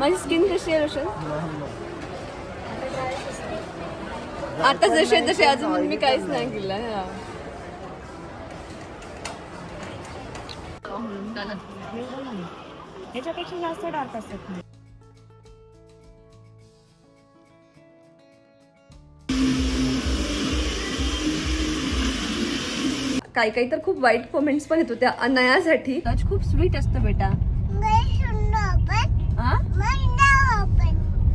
माझी स्किन कशी आहे रोशन आता जसे तसे अजून मी काहीच नाही केलं हा. याच्यापेक्षा जास्त डार्क असतात काही काही तर खूप वाईट कमेंट्स पण येत होत्या अनयासाठी खूप स्वीट असतं बेटा?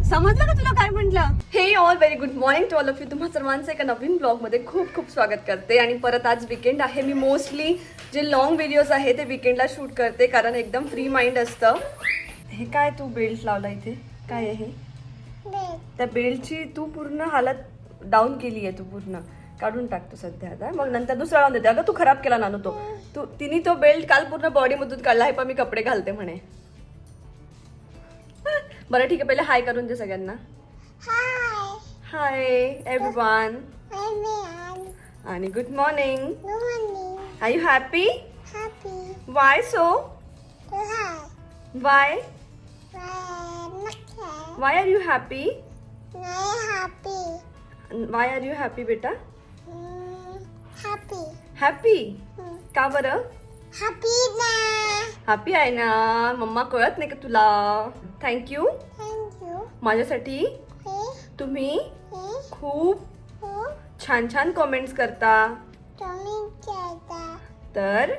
समजलं का तुला काय म्हटलं? हे all very good morning to all of you तुम्हा सर्वांचं एका नवीन ब्लॉगमध्ये खूप खूप स्वागत करते. आणि परत आज विकेंड आहे. मी मोस्टली जे लॉंग व्हिडिओज आहे ते विकेंडला शूट करते कारण एकदम फ्री माइंड असतं. हे काय तू बेल्ट लावला इथे? काय आहे त्या बेल्टची तू पूर्ण हालत डाऊन केली आहे तू पूर्ण. काढून टाकतो सध्या आता. मग नंतर दुसरा लावून देते. अगं तू खराब केला नानू तो. तू तिने तो बेल्ट काल पूर्ण बॉडीमधून काढला आहे. पण मी कपडे घालते म्हणे. बरं ठीक आहे पहिले हाय करून दे सगळ्यांना. हाय एव्हरीवन आणि good morning are you happy why so why why are you happy why are you happy बेटा हॅपी का बरं हॅपी आहे ना. मम्मा कळत नाही का तुला? थँक्यू माझ्यासाठी तुम्ही खूप छान छान कमेंट्स करता. तर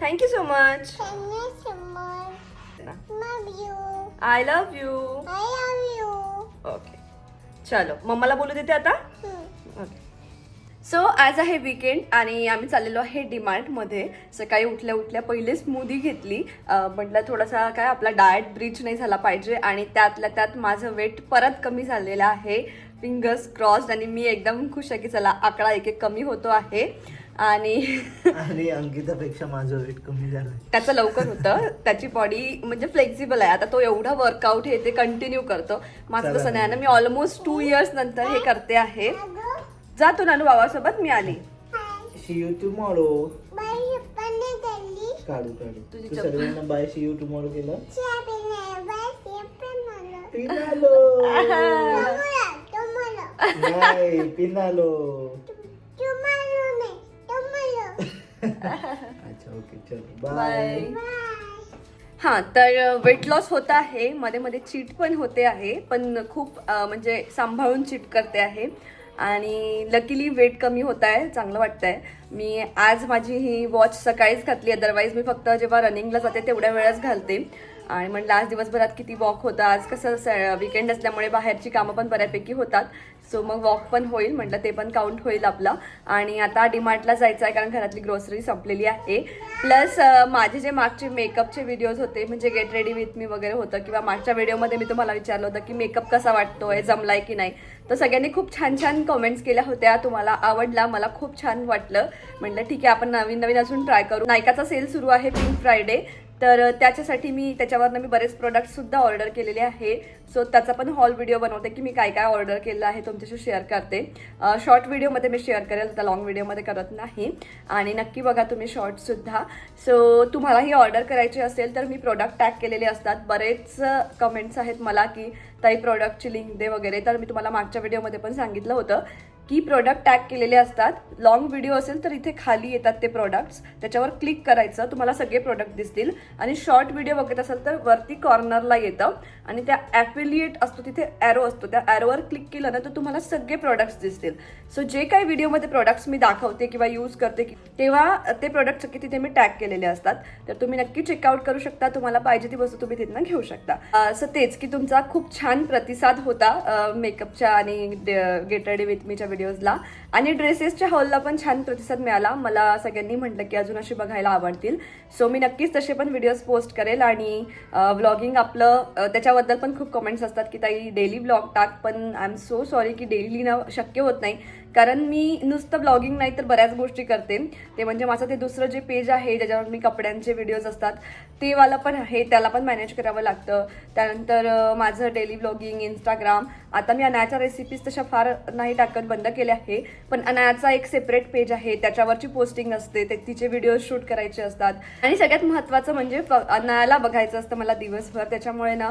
thank you so much I love you okay चलो. मम्माला बोलू देते आता? सो आज आहे विकेंड आणि आम्ही चाललेलो आहे डीमार्टमध्ये सकाळी उठल्या उठल्या पहिले स्मूदी घेतली. म्हटलं थोडासा काय आपला डाएट ब्रीच नाही झाला पाहिजे आणि त्यातल्या त्यात माझं वेट परत कमी झालेलं आहे. फिंगर्स क्रॉस्ड आणि मी एकदम खुश आहे की चला आकडा एक एक कमी होतो आहे. आणि आणि अंकितापेक्षा माझं वेट कमी झालं त्याचं लवकर होतं. त्याची बॉडी म्हणजे फ्लेक्झिबल आहे. आता तो एवढा वर्कआउट हे ते कंटिन्यू करतो. माझं तसं नाही. ना मी ऑलमोस्ट टू इयर्स नंतर हे करते आहे. जातो नानू बाबासोबत मी आली. शी यू टुमॉरो काढू काढू. तुझी तू चप्पल. सगळ्यांना बाय शी यू टुमॉरो केलं? पिनालो नाही पिनालो अच्छा ओके चलो. बाय बाय हां तर वेट लॉस होत आहे. मध्ये मध्ये चीट पण होते आहे. पण खूप अं, म्हणजे सांभाळून चीट करते आहे. आणि लकीली वेट कमी होत आहे चांगलं वाटतं आहे मी आज माझी ही वॉच सकाळीच घातली अदरवाईज मी फक्त जेव्हा रनिंगला जाते तेवढ्या वेळच घालते. आणि म्हटलं आज दिवसभरात किती वॉक होतं आज कसं विकेंड असल्यामुळे बाहेरची कामं पण बऱ्यापैकी होतात. सो मग वॉक पण होईल म्हटलं ते पण काउंट होईल आपलं. आणि आता डीमार्टला जायचं आहे कारण घरातली ग्रोसरी संपलेली आहे. प्लस माझे जे मागचे मेकअपचे व्हिडिओज होते म्हणजे गेट रेडी विथ मी वगैरे होतं किंवा मागच्या व्हिडिओमध्ये मी तुम्हाला विचारलं होतं की मेकअप कसा वाटतोय जमलाय की नाही. तर सगळ्यांनी खूप छान छान कमेंट्स केल्या होत्या. तुम्हाला आवडला मला खूप छान वाटलं. म्हटलं ठीक आहे आपण नवीन नवीन अजून ट्राय करू. नायकाचा सेल सुरू आहे पिंक फ्रायडे तर त्याच्यासाठी मी त्याच्यावरनं मी बरेच प्रोडक्टसुद्धा ऑर्डर केलेले आहे. सो त्याचा पण हॉल व्हिडिओ बनवते की मी काय काय ऑर्डर केलं आहे तुमच्याशी शेअर करते. शॉर्ट व्हिडिओमध्ये मी शेअर करेल तर लॉंग व्हिडिओमध्ये करत नाही. आणि नक्की बघा तुम्ही शॉर्टसुद्धा सो तुम्हालाही ऑर्डर करायची असेल तर मी प्रोडक्ट टॅग केलेले असतात. बरेच कमेंट्स आहेत मला की ताई प्रोडक्टची लिंक दे वगैरे. तर मी तुम्हाला मागच्या व्हिडिओमध्ये पण सांगितलं होतं. की प्रोडक्ट टॅग केलेले असतात. लॉंग व्हिडिओ असेल तर इथे खाली येतात ते प्रोडक्ट्स त्याच्यावर क्लिक करायचं. तुम्हाला सगळे प्रोडक्ट दिसतील. आणि शॉर्ट व्हिडिओ बघत असाल तर वरती कॉर्नरला येतं. आणि त्या ॲफिलिएट असतो तिथे ॲरो असतो. त्या ॲरोवर क्लिक केलं ना तर तुम्हाला सगळे प्रोडक्ट्स दिसतील. सो जे काही व्हिडिओमध्ये प्रोडक्ट्स मी दाखवते किंवा यूज करते की- तेव्हा ते प्रोडक्ट सगळे तिथे मी टॅग केलेले असतात. तर तुम्ही नक्की चेकआउट करू शकता. तुम्हाला पाहिजे ती वस्तू तुम्ही तिथनं घेऊ शकता. असं तेच की तुमचा खूप छान प्रतिसाद होता मेकअपच्या आणि गेटरडे विथ मीच्या व्हिडिओजला आणि ड्रेसेसच्या हॉलला पण छान प्रतिसाद मिळाला. मला सगळ्यांनी म्हटलं की अजून अशी बघायला आवडतील. सो मी नक्कीच तसे पण व्हिडिओज पोस्ट करेल आणि व्लॉगिंग आपलं त्याच्याबद्दल पण खूप कमेंट्स असतात की ताई डेली ब्लॉग टाक. पण आय एम सो सॉरी की डेली लिहिणं शक्य होत नाही. कारण मी नुसतं ब्लॉगिंग नाही तर बऱ्याच गोष्टी करते. ते म्हणजे माझं ते दुसरं जे पेज आहे ज्याच्यावर मी कपड्यांचे व्हिडिओज असतात ते वाला पण आहे त्याला पण मॅनेज करावं लागतं. त्यानंतर माझं डेली ब्लॉगिंग इंस्टाग्राम आता मी अनायाच्या रेसिपीज तशा फार नाही टाकत बंद केल्या आहे. पण अनायाचा एक सेपरेट पेज आहे त्याच्यावरची पोस्टिंग असते ते तिचे व्हिडिओ शूट करायचे असतात. आणि सगळ्यात महत्त्वाचं म्हणजे फ- अनायाला बघायचं असतं मला दिवसभर. त्याच्यामुळे ना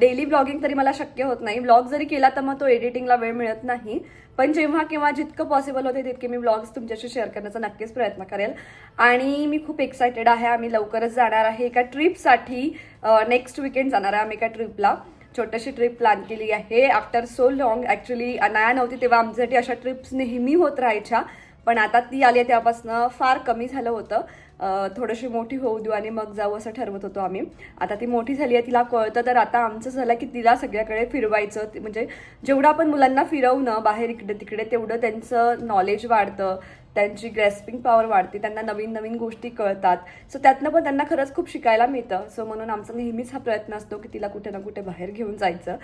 डेली ब्लॉगिंग तरी मला शक्य होत नाही. ब्लॉग जरी केला तर मग तो एडिटिंगला वेळ मिळत नाही. पण जेव्हा किंवा जितकं पॉसिबल होते तितके मी ब्लॉग्स तुमच्याशी शेअर करण्याचा नक्कीच प्रयत्न करेल. आणि मी खूप एक्सायटेड आहे. आम्ही लवकरच जाणार आहे एका ट्रिपसाठी नेक्स्ट विकेंड जाणार आहे आम्ही एका ट्रिपला छोटीशी ट्रिप प्लॅन केली आहे. After so long actually Anaya नव्हती तेव्हा आमच्यासाठी अशा ट्रिप्स नेहमी होत राहायच्या. पण आता ती आली आहे तेव्हापासून फार कमी झालं होतं. थोडीशी मोठी होऊ देऊ आणि मग जाऊ असं ठरवत होतो आम्ही. आता ती मोठी झाली आहे तिला कळतं. तर आता आमचं झालं की तिला सगळ्याकडे फिरवायचं. म्हणजे जेवढं आपण मुलांना फिरवणं बाहेर इकडे तिकडे तेवढं त्यांचं नॉलेज वाढतं. त्यांची ग्रेस्पिंग पॉवर वाढते. त्यांना नवीन नवीन गोष्टी कळतात. सो त्यातनं पण त्यांना खरंच खूप शिकायला मिळतं. सो म्हणून आमचा नेहमीच हा प्रयत्न असतो की तिला कुठे ना कुठे बाहेर घेऊन जायचं.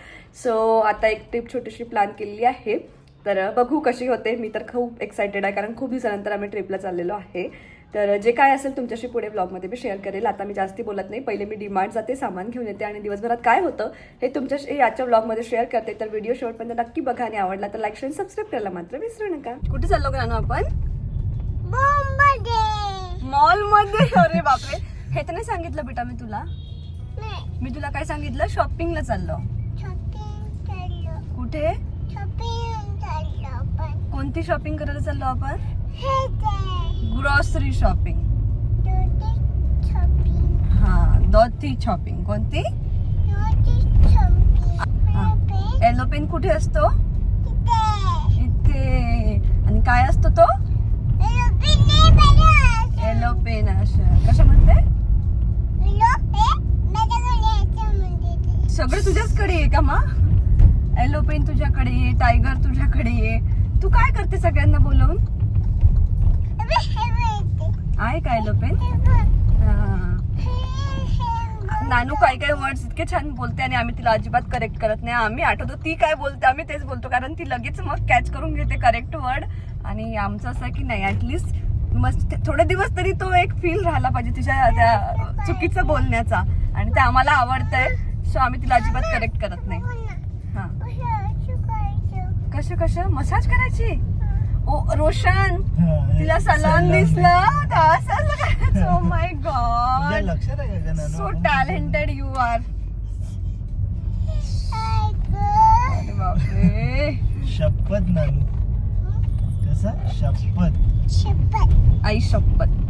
सो आता एक ट्रिप छोटीशी प्लॅन केलेली आहे. तर बघू कशी होते. मी तर खूप एक्सायटेड आहे कारण खूप दिवसानंतर आम्ही ट्रिपला चाललेलो आहे. तर जे काय असेल तुमच्याशी पुढे ब्लॉगमध्ये मी शेअर करेल. आता मी जास्ती बोलत नाही. पहिले मी डिमांड जाते सामान घेऊन येते आणि दिवसभरात काय होतं हे तुमच्याशी याच्या ब्लॉगमध्ये शेअर करते. तर व्हिडिओ शेवटपर्यंत नक्की बघा आणि आवडला तर लाईक शेअर सबस्क्राईब करायला मात्र विसरू नका. कुठे चाललो का आपण? मॉलमध्ये अरे बापरे. हे तर नाही सांगितलं बेटा मी तुला. मी तुला काय सांगितलं? शॉपिंगला चाललो. कुठे? कोणती शॉपिंग करायला चाललो आपण? ग्रॉसरी शॉपिंग हा दोती शॉपिंग कोणती? येलो पेन कुठे असतो? इथे. आणि काय असतो तो? येलो पेन अशा कशा म्हणते? सगळं तुझ्याचकडे आहे का मा? येलो पेन तुझ्याकडे आहे टायगर तुझ्याकडे आहे. तू काय करते सगळ्यांना बोलवून? आहे का येलो पेन? नानू काय काय वर्ड्स इतके छान बोलते आणि आम्ही तिला अजिबात करेक्ट करत नाही. आम्ही आठवतो ती काय बोलते आम्ही तेच बोलतो. कारण ती लगेच मग कॅच करून घेते करेक्ट वर्ड आणि आमचं असं आहे की नाही ऍटलिस्ट मस्त थोडे दिवस तरी तो एक फील राहिला पाहिजे तिच्या त्या चुकीचं बोलण्याचा. आणि ते आम्हाला आवडतंय सो आम्ही तिला अजिबात करेक्ट करत नाही. हा. कसं कसं मसाज करायची? रोशन तिला सलाम दिसला. असं करायचं माय गॉड लक्षात आहे सो? टॅलेंटेड यू आर बापरे. शपथ नानू. कसं? शपथ. आई शपथ.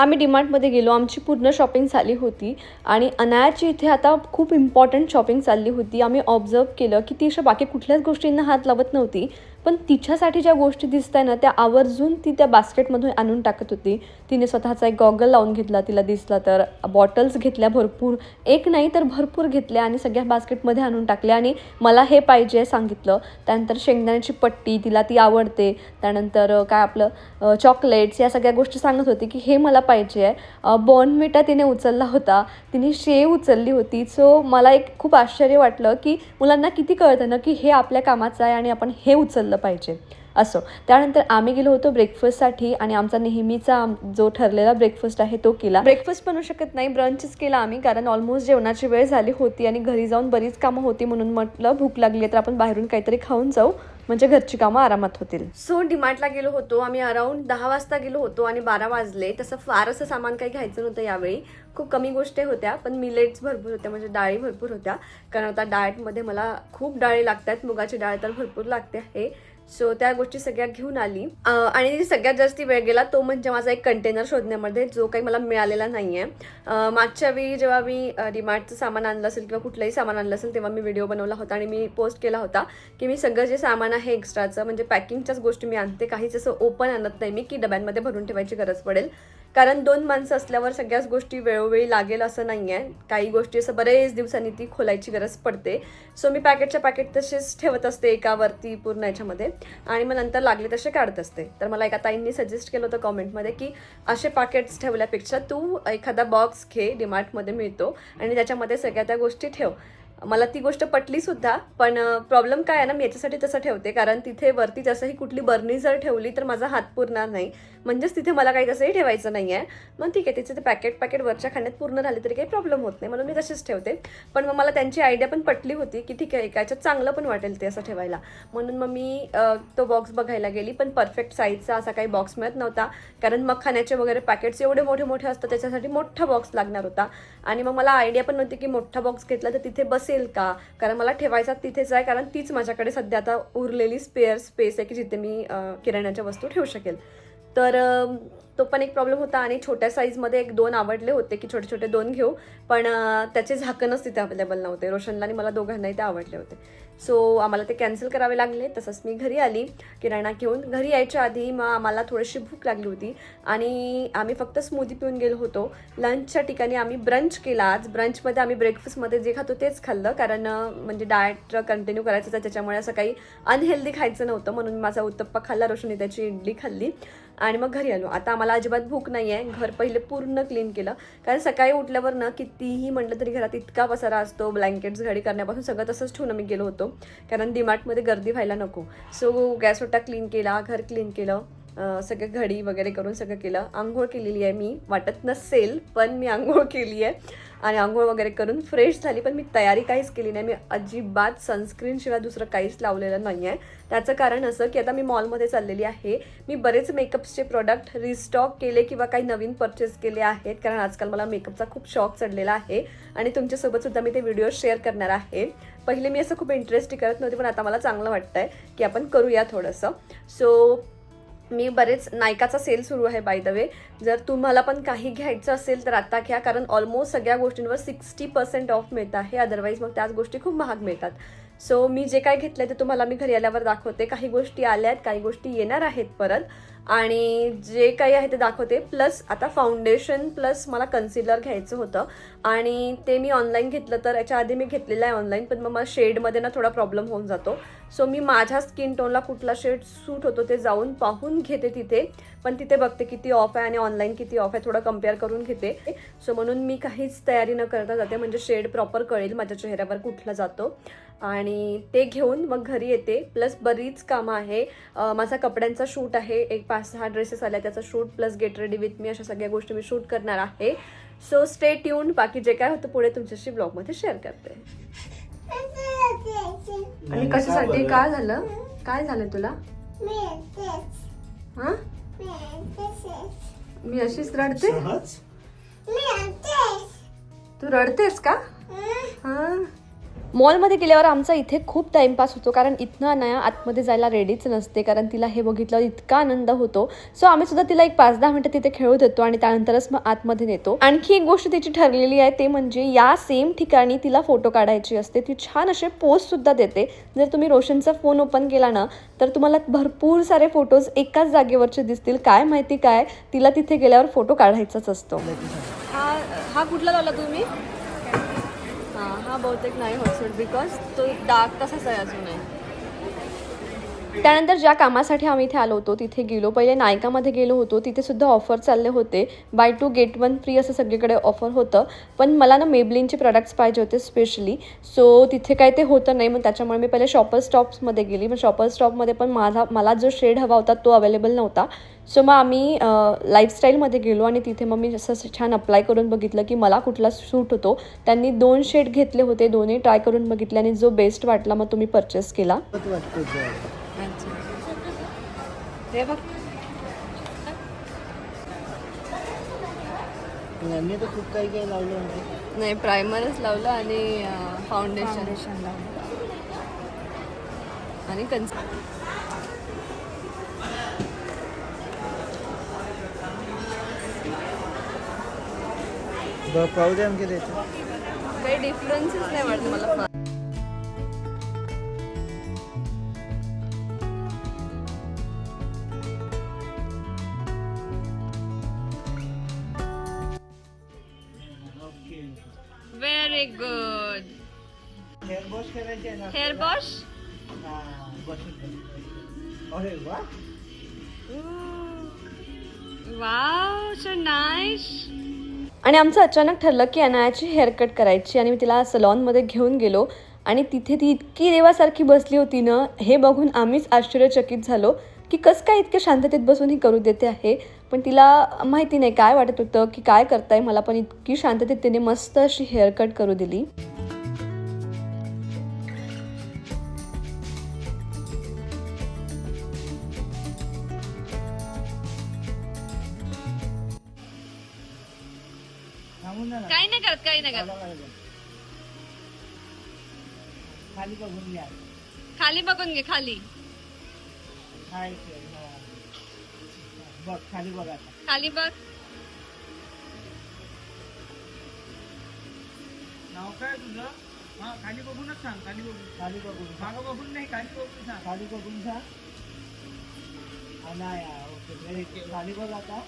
आम्ही डीमार्टमध्ये गेलो. आमची पूर्ण शॉपिंग झाली होती. आणि अनायाची इथे आता खूप इम्पॉर्टंट शॉपिंग चालली होती. आम्ही ऑब्झर्व केलं की ती अशा बाकी कुठल्याच गोष्टींना हात लावत नव्हती. पण तिच्यासाठी ज्या गोष्टी दिसत आहे ना त्या आवर्जून ती त्या बास्केटमधून आणून टाकत होती. तिने स्वतःचा एक गॉगल लावून घेतला तिला दिसला तर. बॉटल्स घेतल्या भरपूर. एक नाही तर भरपूर घेतल्या आणि सगळ्या बास्केटमध्ये आणून टाकल्या आणि मला हे पाहिजे आहे सांगितलं. त्यानंतर शेंगदाण्याची पट्टी तिला ती आवडते. त्यानंतर काय आपलं चॉकलेट्स या सगळ्या गोष्टी सांगत होती की हे मला पाहिजे आहे. बॉर्नमिटा तिने उचलला होता. तिने शेव उचलली होती. सो मला एक खूप आश्चर्य वाटलं की मुलांना किती कळतं ना की हे आपल्या कामाचं आहे आणि आपण हे उचललं पाहिजे. असो. त्यानंतर आम्ही गेलो होतो ब्रेकफास्टसाठी आणि आमचा नेहमीचा जो ठरलेला ब्रेकफास्ट आहे तो केला. ब्रेकफास्ट बनू शकत नाही ब्रंचच केला आम्ही कारण ऑलमोस्ट जेवणाची वेळ झाली होती आणि घरी जाऊन बरीच कामं होती म्हणून म्हटलं भूक लागली तर आपण बाहेरून काहीतरी खाऊन जाऊ. म्हणजे घरची कामं आरामात होतील. सो डिमार्टला गेलो होतो. आम्ही अराऊंड दहा वाजता गेलो होतो आणि बारा वाजले. तसं फार असं सामान काही घ्यायचं नव्हतं यावेळी. खूप कमी गोष्टी होत्या पण मिलेट्स भरपूर होत्या. म्हणजे डाळी भरपूर होत्या. कारण आता डाएटमध्ये मला खूप डाळी लागतात. मुगाची डाळ तर भरपूर लागते आहे. सो त्या गोष्टी सगळ्या घेऊन आली. आणि सगळ्यात जास्ती वेळ गेला तो म्हणजे माझा एक कंटेनर शोधण्यामध्ये जो काही मला मिळालेला नाही आहे मागच्या वेळी जेव्हा मी डिमार्टचं सामान आणलं असेल किंवा कुठलंही सामान आणलं असेल तेव्हा मी व्हिडिओ बनवला होता आणि मी पोस्ट केला होता की मी सगळं जे सामान आहे एक्स्ट्राचं म्हणजे पॅकिंगच्याच गोष्टी मी आणते. काहीच असं ओपन आणत नाही मी की डब्यांमध्ये भरून ठेवायची गरज पडेल. कारण दोन माणसं असल्यावर सगळ्याच गोष्टी वेळोवेळी लागेल असं नाही आहे काही गोष्टी असं बरेच दिवसांनी ती खोलायची गरज पडते. सो मी पॅकेटच्या पॅकेट तसेच ठेवत असते एकावरती पूर्ण याच्यामध्ये. आणि मग नंतर लागले तसे काढत असते. तर मला एका ताईंनी सजेस्ट केलं होतं कॉमेंटमध्ये की असे पॅकेट्स ठेवल्यापेक्षा तू एखादा बॉक्स घे डिमार्टमध्ये मिळतो. आणि त्याच्यामध्ये सगळ्या त्या गोष्टी ठेव. मला ती गोष्ट पटली सुद्धा पण प्रॉब्लेम काय आहे ना मी याच्यासाठी तसं ठेवते. कारण तिथे वरती जसंही कुठली बर्नी जर ठेवली तर माझा हात पुरणार नाही. म्हणजेच तिथे मला काही तसंही ठेवायचं नाही आहे मग ठीक आहे तिचे ते पॅकेट पॅकेट वरच्या खाण्यात पूर्ण झाले तरी काही प्रॉब्लेम होत नाही. म्हणून मी तसेच ठेवते. पण मग मला त्यांची आयडिया पण पटली होती की ठीक आहे एका चांगलं पण वाटेल ते असं ठेवायला. म्हणून मग मी तो बॉक्स बघायला गेली. पण परफेक्ट साईजचा असा काही बॉक्स मिळत नव्हता. कारण मग खाण्याचे वगैरे पॅकेट्स एवढे मोठे मोठे असतात त्याच्यासाठी मोठा बॉक्स लागणार होता. आणि मग मला आयडिया पण नव्हती की मोठा बॉक्स घेतला तर तिथे बस असेल का? कारण मला ठेवायचा तिथेच आहे कारण तीच माझ्याकडे सध्या आता उरलेली स्पेअर स्पेस आहे की जिथे मी किराण्याच्या वस्तू ठेवू शकेल. तर तो पण एक प्रॉब्लेम होता आणि छोट्या साईजमध्ये एक दोन आवडले होते की छोटे छोटे दोन घेऊ. पण त्याचे झाकणच तिथे अवेलेबल नव्हते. रोशनला आणि मला दोघांनाही ते आवडले होते. सो आम्हाला ते कॅन्सल करावे लागले. तसंच मी घरी आली. किराणा घेऊन घरी यायच्या आधी मग आम्हाला थोडीशी भूक लागली होती. आणि आम्ही फक्त स्मूदी पिऊन गेलो होतो. लंचच्या ठिकाणी आम्ही ब्रंच केला. आज ब्रंचमध्ये आम्ही ब्रेकफास्टमध्ये जे खातो तेच खाल्लं. कारण म्हणजे डाएट कंटिन्यू करायचं त्याच्यामुळे असं काही अनहेल्दी खायचं नव्हतं. म्हणून माझा उत्तप्पा खाल्ला. रोशनी त्याची इडली खाल्ली. आणि मग घरी आलो. आता आम्हाला अजिबात भूक नाही आहे घर पहिले पूर्ण क्लीन केलं. कारण सकाळी उठल्यावर ना कितीही म्हटलं तरी घरात इतका पसारा असतो. ब्लँकेट्स घडी करण्यापासून सगळं तसंच ठेवून मी गेलो होतो. कारण डीमार्टमध्ये गर्दी व्हायला नको. सो गॅसवटा क्लीन केला घर क्लीन केलं सगळं घडी वगैरे करून सगळं केलं. आंघोळ केलेली आहे मी. वाटत नसेल पण मी आंघोळ केली आहे आणि आंघोळ वगैरे करून फ्रेश झाली पण मी तयारी काहीच केली नाही. मी अजिबात सनस्क्रीनशिवाय दुसरं काहीच लावलेलं नाही आहे त्याचं कारण असं की आता मी मॉलमध्ये चाललेली आहे. मी बरेच मेकअप्सचे प्रोडक्ट रिस्टॉक केले किंवा काही नवीन परचेस केले आहेत. कारण आजकाल मला मेकअपचा खूप शॉक चढलेला आहे. आणि तुमच्यासोबतसुद्धा मी ते व्हिडिओ शेअर करणार आहे. पहिले मी असं खूप इंटरेस्ट करत नव्हते पण आता मला चांगलं वाटतंय की आपण करूया थोडंसं. सो मी बरेच नायकाचा सेल सुरू आहे बाय द वे जर तुम्हाला पण काही घ्यायचं असेल तर आता घ्या कारण ऑलमोस्ट सगळ्या गोष्टींवर सिक्स्टी पर्सेंट ऑफ मिळत आहे. अदरवाईज मग त्याच गोष्टी खूप महाग मिळतात. सो मी जे काय घेतलं ते तुम्हाला मी घरी आल्यावर दाखवते. काही गोष्टी आल्या आहेत काही गोष्टी येणार आहेत परत. आणि जे काही आहे ते दाखवते. प्लस आता फाउंडेशन प्लस मला कन्सिलर घ्यायचं होतं. आणि ते मी ऑनलाईन घेतलं तर याच्या आधी मी घेतलेलं आहे ऑनलाईन पण मग मला शेडमध्ये ना थोडा प्रॉब्लेम होऊन जातो. सो मी माझ्या स्किन टोनला कुठला शेड सूट होतो ते जाऊन पाहून घेते तिथे. पण तिथे बघते किती ऑफ आहे आणि ऑनलाईन किती ऑफ आहे थोडं कंपेअर करून घेते. सो म्हणून मी काहीच तयारी न करता जाते. म्हणजे शेड प्रॉपर कळेल माझ्या चेहऱ्यावर कुठला जातो. आणि ते घेऊन मग घरी येते. प्लस बरीच कामं आहे. माझा कपड्यांचा शूट आहे. एक पाच सहा ड्रेसेस आल्या त्याचा shoot plus get ready with me अशा सगळ्या गोष्टी मी शूट करणार आहे. सो स्टे ट्यून बाकी जे काय होतं पुढे तुमच्याशी ब्लॉगमध्ये शेअर करते. आणि कशासाठी? काय झालं? काय झालं तुला? हा? मी अशीच रडते? सहज? तू रडतेस का? हा. मॉलमध्ये गेल्यावर आमचा इथे खूप टाइमपास होतो कारण इथनं नया आतमध्ये जायला रेडीच नसते कारण तिला हे बघितलं इतका आनंद होतो. सो आम्ही सुद्धा तिला एक पाच दहा मिनटं तिथे खेळू देतो आणि त्यानंतरच मग आतमध्ये नेतो. आणखी एक गोष्ट तिची ठरलेली आहे ते म्हणजे या सेम ठिकाणी तिला फोटो काढायची असते. ती छान असे पोस्ट सुद्धा देते. जर तुम्ही रोशनचा फोन ओपन केला ना तर तुम्हाला भरपूर सारे फोटोज एकाच जागेवरचे दिसतील. काय माहिती काय? तिला तिथे गेल्यावर फोटो काढायचाच असतो. हा हा कुठला लावला तुम्ही? हा हा बहुतेक नाही हॉटस्पॉट बिकॉज तो डार्क तसाच आहे अजून त्यानंतर ज्या कामासाठी आम्ही इथे आलो होतो तिथे गेलो. पहिले नायकामध्ये गेलो होतो. तिथे सुद्धा ऑफर चालले होते. Buy two get one free असं सगळीकडे ऑफर होतं. पण मला ना मेबलिनचे प्रोडक्ट्स पाहिजे होते स्पेशली सो तिथे काय ते होतं नाही. मग त्याच्यामुळे मी पहिले शॉपर स्टॉप्समध्ये गेली. मग शॉपर स्टॉपमध्ये पण माझा मला जो शेड हवा होता तो अवेलेबल नव्हता. सो मग आम्ही लाईफस्टाईलमध्ये गेलो आणि तिथे मग मी जसं छान अप्लाय करून बघितलं की मला कुठला सूट होतो. त्यांनी दोन शेड घेतले होते. दोन्ही ट्राय करून बघितले आणि जो बेस्ट वाटला मग तुम्ही परचेस केला. बघ. यांनी तर खूप काही काही लावलं म्हणजे नाही प्रायमरच लावलं आणि फाउंडेशन फाउंडेशन लावलं. आणि कन्स पाहू दे काही डिफरन्सच नाही वाटत मला. फार. व्हेरी गुड हेअर वॉश करायचे ना हेअर वॉश हा. अरे वा. वाव सो नाईस आणि आमचं अचानक ठरलं की अनायाची हेअरकट करायची आणि मी तिला सलॉनमध्ये घेऊन गेलो आणि तिथे ती इतकी देवासारखी बसली होती ना हे बघून आम्हीच आश्चर्यचकित झालो. की कसं काय इतक्या शांततेत बसून ही करू देते आहे? पण तिला माहिती नाही काय वाटत होतं की काय करताय? मला पण इतकी शांततेत तिने मस्त अशी हेअरकट करू दिली. काही नाही करत काही नाही खाली बघून घ्या. खाली बघून घे खाली. हा इथे, हा. बघ खाली बघ आता. खाली बघ. नाव काय तुझं? हा खाली बघूनच सांग खाली बघून. खाली बघून मागं बघून नाही खाली बघून सांग. खाली बघून ओके व्हेरी गुड. खाली बघ आता.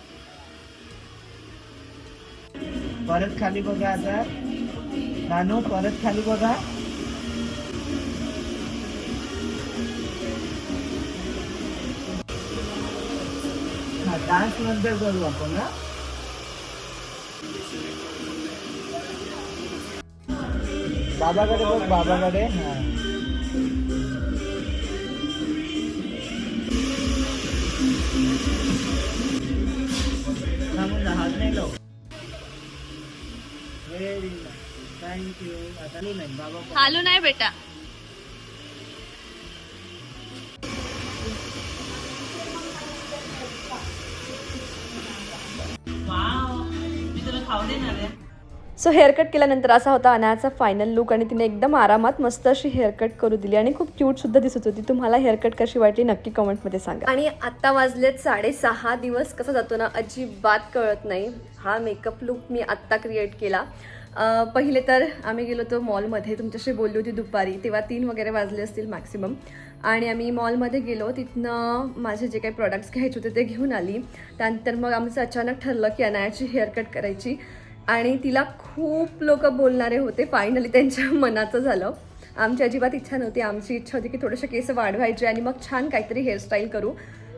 परत खाली बघा आता. नानू परत खाली बघा. हा डान्स नंतर करू आपण ना बाबाकडे बघ बाबाकडे हा थांबून जा हात नाही लाव व्हेरी थँक्यू आता नाही नाही बाबा बघ. खालू नाही बेटा सो हेअरकट केल्यानंतर असा होता अनायाचा फायनल लुक आणि तिने एकदम आरामात मस्त अशी हेअरकट करू दिली आणि खूप क्यूट सुद्धा दिसत होती. तुम्हाला हेअरकट कशी वाटली नक्की कमेंटमध्ये सांगा. आणि आता वाजलेत साडेसहा दिवस. कसा जातो ना अजिबात कळत नाही. हा मेकअप लुक मी आत्ता क्रिएट केला. पहिले तर आम्ही गेलो होतो मॉलमध्ये तुमच्याशी बोलली होती दुपारी. तेव्हा तीन वगैरे वाजले असतील मॅक्सिमम आणि आम्ही मॉलमध्ये गेलो. तिथनं माझे जे काही प्रॉडक्ट्स घ्यायचे होते ते घेऊन आली. त्यानंतर मग आमचं अचानक ठरलं की अनायाची हेअरकट करायची. आणि तिला खूप लोक बोलणारे होते. फायनली त्यांच्या मनाचं झालं. आमची अजिबात इच्छा नव्हती. आमची इच्छा होती की थोडेसे केस वाढवायचे आणि मग छान काहीतरी हेअरस्टाईल करू.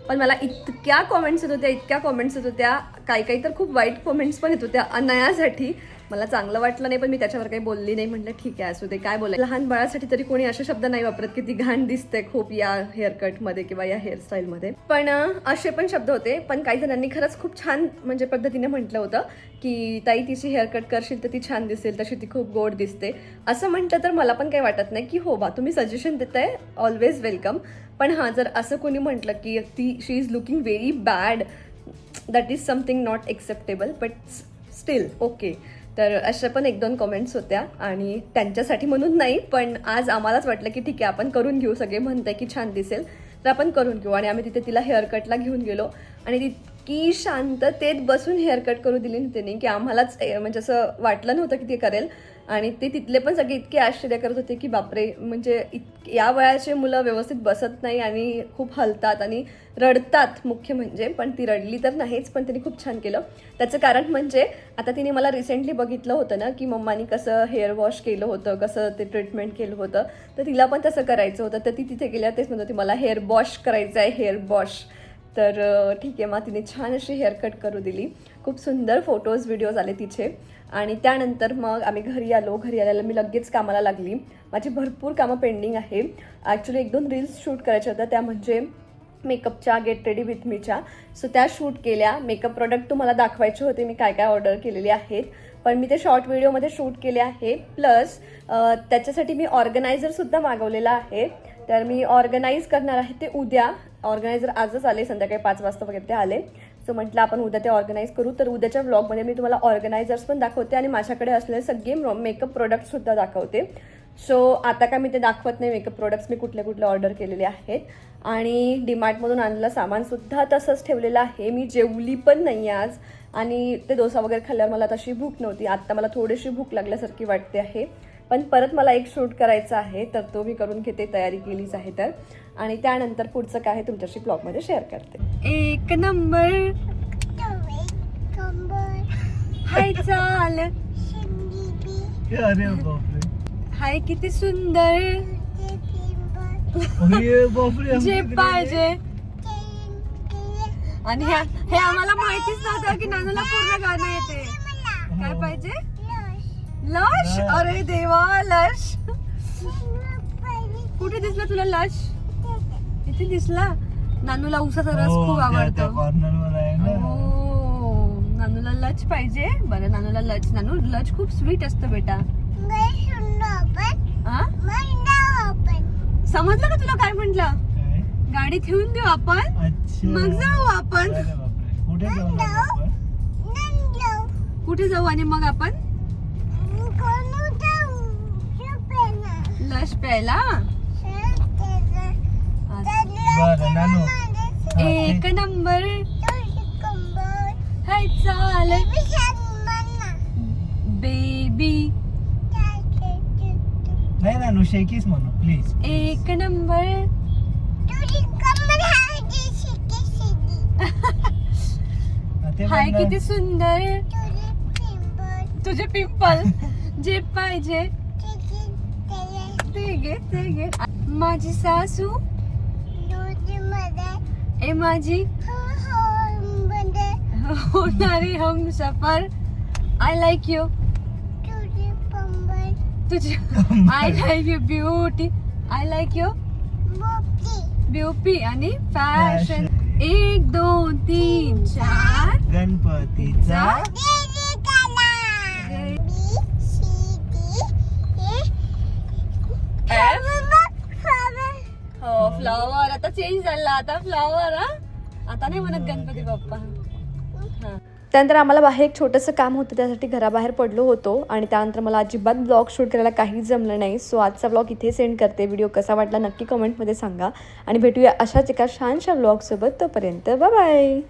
पण मला इतक्या कॉमेंट्स येत होत्या इतक्या कॉमेंट्स येत होत्या. काही काही तर खूप वाईट कॉमेंट्स पण येत होत्या अनयासाठी. मला चांगलं वाटलं नाही पण मी त्याच्यावर काही बोलली नाही. म्हटलं ठीक आहे असू दे काय बोलाय लहान बाळासाठी तरी कोणी असे शब्द नाही वापरत की ती घाण दिसते खूप या हेअरकटमध्ये किंवा या हेअरस्टाईलमध्ये पण असे पण शब्द होते. पण काही जणांनी खरंच खूप छान म्हणजे पद्धतीने म्हटलं होतं की ताई तिची हेअरकट करशील तर ती छान दिसेल तशी ती खूप गोड दिसते. असं म्हटलं तर मला पण काही वाटत नाही की हो बा तुम्ही सजेशन देताय ऑलवेज वेलकम पण हां जर असं कोणी म्हटलं की ती she is looking very bad that is something not acceptable but still okay तर अशा पण एक दोन कमेंट्स होत्या आणि त्यांच्यासाठी म्हणून नाही पण आज आम्हालाच वाटलं की ठीक आहे आपण करून घेऊ सगळे. म्हणताय की छान दिसेल तर आपण करून घेऊ. आणि आम्ही तिथे तिला हेअरकटला घेऊन गेलो. आणि तितकी शांततेत बसून हेअरकट करू दिली तिने की आम्हालाच ए, म्हणजे असं वाटलं नव्हतं की ते करेल. आणि ते तिथले पण सगळे इतके आश्चर्य करत होते की बापरे म्हणजे इत या वयाचे मुलं व्यवस्थित बसत नाही आणि खूप हलतात आणि रडतात मुख्य म्हणजे पण ती रडली तर नाहीच पण तिने खूप छान केलं. त्याचं कारण म्हणजे आता तिने मला रिसेंटली बघितलं होतं ना की मम्मानी कसं हेअर वॉश केलं होतं कसं ते ट्रीटमेंट केलं होतं. तर तिला पण तसं करायचं होतं. तर ती तिथे गेल्या तेच म्हणत होती मला हेअर वॉश करायचं आहे हेअर वॉश तर ठीक आहे मग तिने छान अशी हेअरकट करू दिली. खूप सुंदर फोटोज व्हिडिओज आले तिचे. आणि त्यानंतर मग आम्ही घरी आलो घरी आल्याला मी लगेच कामाला लागली. माझी भरपूर कामं पेंडिंग आहे. ॲक्च्युली एक दोन रील्स शूट करायच्या होत्या त्या म्हणजे मेकअपच्या गेट रेडी विथ मीच्या सो त्या शूट केल्या. मेकअप प्रोडक्ट तुम्हाला दाखवायचे होते मी काय काय ऑर्डर केलेले आहेत. पण मी ते शॉर्ट व्हिडिओमध्ये शूट केले आहे. प्लस त्याच्यासाठी मी ऑर्गनायझरसुद्धा मागवलेला आहे. तर मी ऑर्गनाईज करणार आहे ते उद्या. ऑर्गनायझर आजच आले संध्याकाळी पाच वाजता वगैरे ते आले. सो म्हटलं आपण उद्या ते ऑर्गनाईज करू. तर उद्याच्या ब्लॉगमध्ये मी तुम्हाला ऑर्गनायझर्स पण दाखवते आणि माझ्याकडे असलेले सगळे मेकअप प्रोडक्ट्ससुद्धा दाखवते. सो आता काय मी ते दाखवत नाही. मेकअप प्रोडक्ट्स मी कुठले कुठले ऑर्डर केलेले आहेत. आणि डीमार्टमधून आणलेलं सामानसुद्धा तसंच ठेवलेलं आहे. मी जेवली पण नाही आज. आणि ते डोसा वगैरे खाल्ल्यावर मला तशी भूक नव्हती. आत्ता मला थोडीशी भूक लागल्यासारखी वाटते आहे. पण परत मला एक शूट करायचा आहे. तर तो मी करून घेते. तयारी केलीच आहे तर. आणि त्यानंतर पुढचं काय आहे तुमच्याशी ब्लॉगमध्ये शेअर करते. एक नंबर. हाय चाल. हाय किती सुंदर. जे पाहिजे. आणि हे हे आम्हाला माहितीच नव्हतं की नानूला पूर्ण गाणं येते. काय पाहिजे? लश? अरे देवा लश. कुठे दिसला तुला लश? इथे दिसला? नानूला उसाचा रस हो, खूप आवडतो. हो नानूला लच पाहिजे. बरं नानूला लच नानू लच खूप स्वीट असतं बेटा. हा समजलं का तुला काय म्हंटल? काय? गाडी ठेवून देऊ आपण? अच्छा. मग जाऊ आपण. कुठे जाऊ ना आपण? कुठे जाऊ आणि मग आपण? लश प्यायला बरं नानू हा, एक नंबर. हाय चालेल. बेबी नाही नानू शेकीस म्हणू प्लीज एक नंबर. हाय किती सुंदर. तुझे पिंपल जे पाहिजे. ते घे ते घे. माझी सासू ए माझी होणारी हम सफर. आय लाईक यू तुझी I like you beauty I like you beauty आणि फॅशन एक दोन तीन चार. गणपतीचा हो हो, फ्लॉवर आता चेंज झाला. आता फ्लॉवर हा? आता नाही म्हणत गणपती बाप्पा. त्यानंतर आम्हाला बाहेर एक छोटंसं काम होतं. त्यासाठी घराबाहेर पडलो होतो. आणि त्यानंतर मला अजिबात ब्लॉग शूट करायला काहीच जमलं नाही. सो आजचा ब्लॉग इथे सेंड करते. व्हिडिओ कसा वाटला नक्की कमेंटमध्ये सांगा. आणि भेटूया अशाच एका छानशा ब्लॉगसोबत तोपर्यंत. बाय